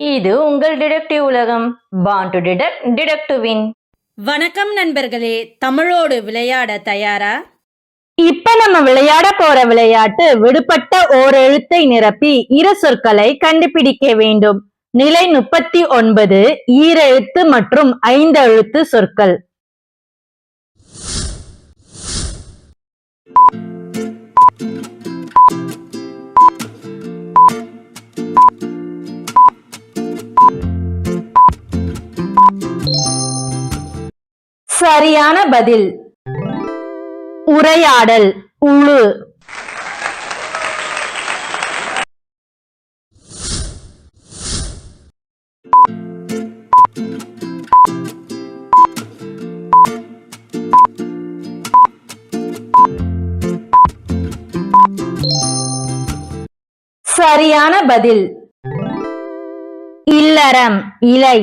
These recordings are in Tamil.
இது உங்கள் டிடெக்டிவ் உலகம். Born to detect detect to win வணக்கம் நண்பர்களே தமிழோடு விளையாட தயாரா? இப்ப நம்ம விளையாட போற விளையாட்டு விடுபட்ட ஓர் எழுத்தை நிரப்பி இரு சொற்களை கண்டுபிடிக்க வேண்டும். நிலை முப்பத்தி ஒன்பது ஈரெழுத்து மற்றும் ஐந்து எழுத்து சொற்கள். சரியான பதில். உரையாடல் உழு சரியான பதில். இல்லறம் இலை.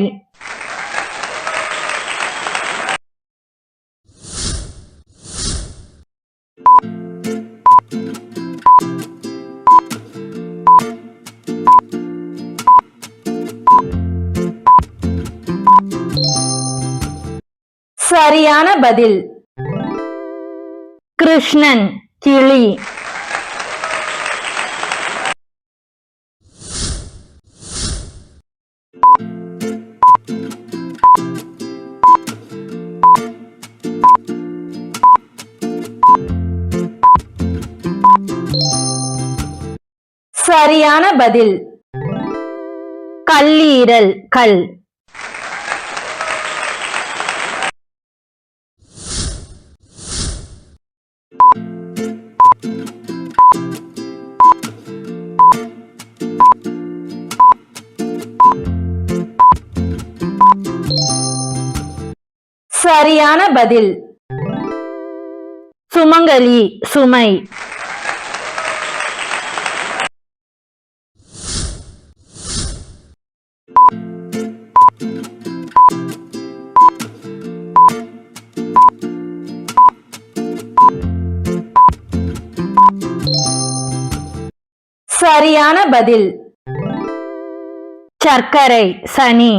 சரியான பதில். கிருஷ்ணன் கிளி. சரியான பதில். கல்லீரல் கல். சரியான பதில். சுமங்கலி சுமை. சரியான பதில். சர்க்கரை சனி.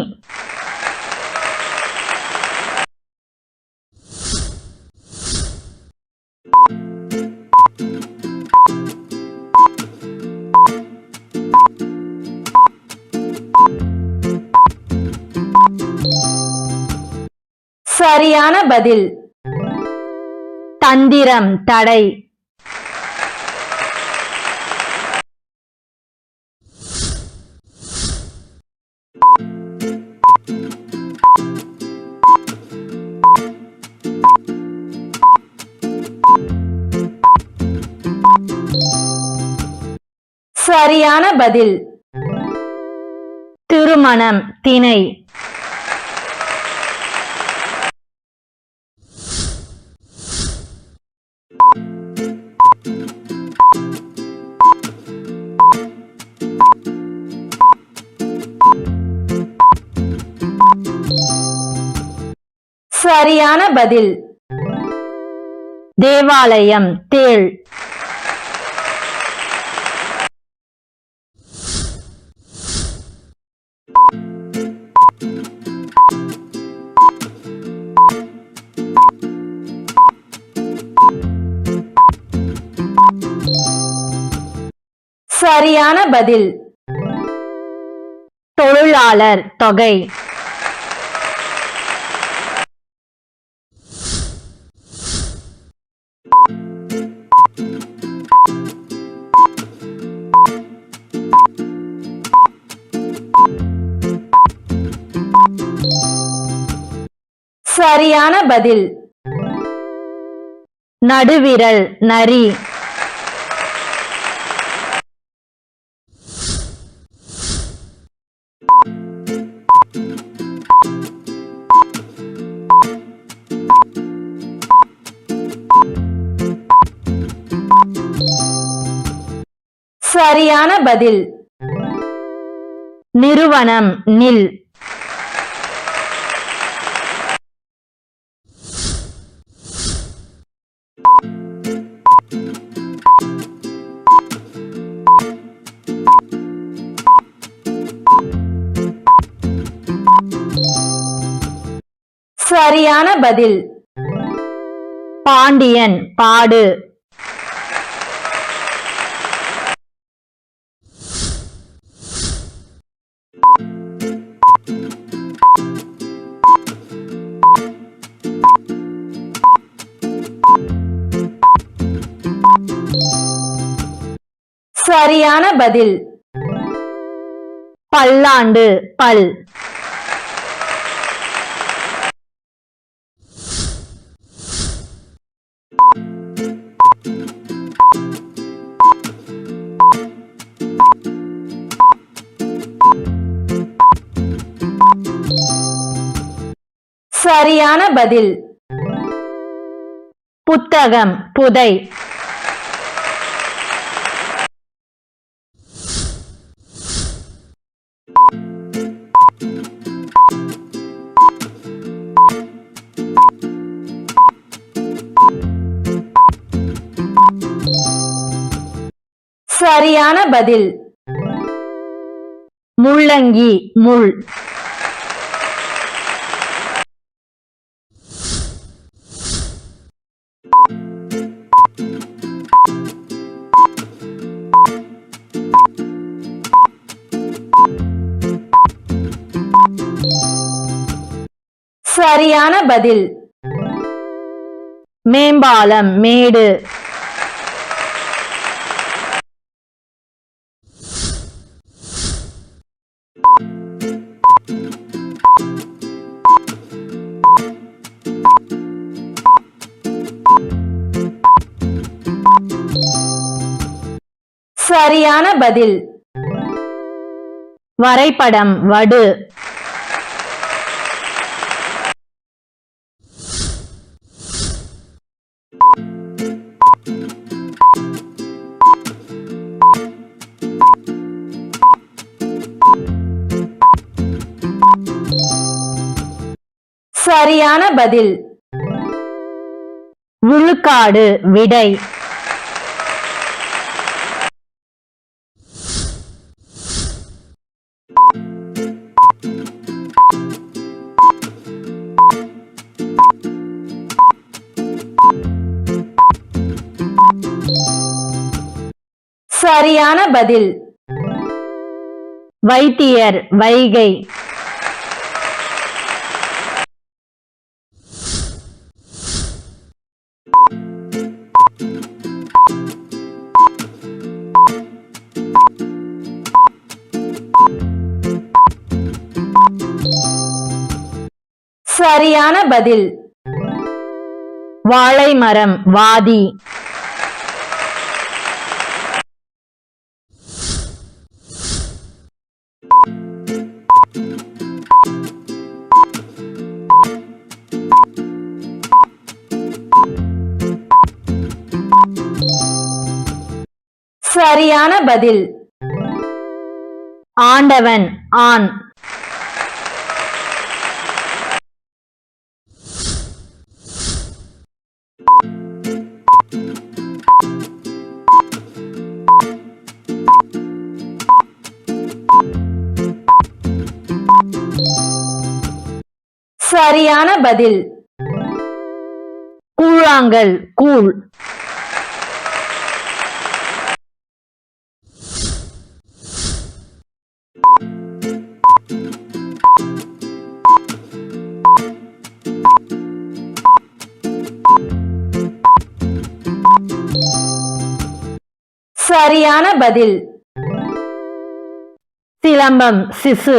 சரியான பதில். தந்திரம் தடை. சரியான பதில். திருமணம் திணை. சரியான பதில். தேவாலயம் தேள். சரியான பதில். தொழிலாளர் தொகை. சரியான பதில். நடுவிரல் நரி. சரியான பதில். நிறுவனம் நில். சரியான பதில். பாண்டியன் பாடு. சரியான பதில். பல்லாண்டு பல். சரியான பதில். புத்தகம் புதை. சரியான பதில். முள்ளங்கி முள். சரியான பதில். மேம்பாலம் மேடு. சரியான பதில். வரைபடம் வடு. சரியான பதில். விழுக்காடு விடை. சரியான பதில். வைத்தியர் வைகை. சரியான பதில். வாழை மரம் வாதி. சரியான பதில். ஆண்டவன் ஆண். சரியான பதில். கூழாங்கல் கூழ். சரியான பதில். சிலம்பம் சிசு.